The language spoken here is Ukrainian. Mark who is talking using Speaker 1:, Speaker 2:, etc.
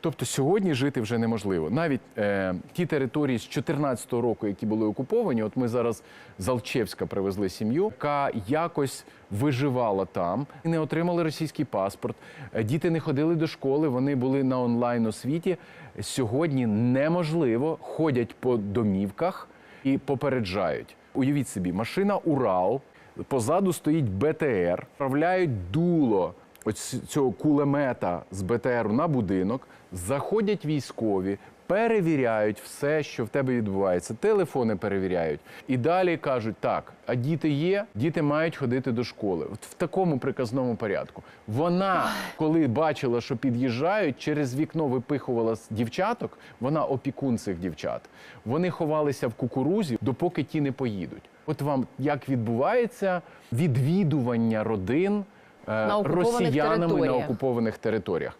Speaker 1: Тобто сьогодні жити вже неможливо. Навіть е, ті території з 2014 року, які були окуповані, от ми зараз з Алчевська привезли сім'ю, яка якось виживала там, не отримали російський паспорт. Е, Діти не ходили до школи, вони були на онлайн освіті. Сьогодні неможливо ходять по домівках і попереджають. Уявіть собі, машина Урал, позаду стоїть БТР, вправляють дуло ось цього кулемета з БТРу на будинок, заходять військові, перевіряють все, що в тебе відбувається, телефони перевіряють. І далі кажуть: так, а діти є, діти мають ходити до школи. От в такому приказному порядку. Вона, коли бачила, що під'їжджають, через вікно випихувала дівчаток, вона опікун цих дівчат. Вони ховалися в кукурузі, допоки ті не поїдуть. От вам як відбувається відвідування родин
Speaker 2: На
Speaker 1: росіянами на окупованих територіях.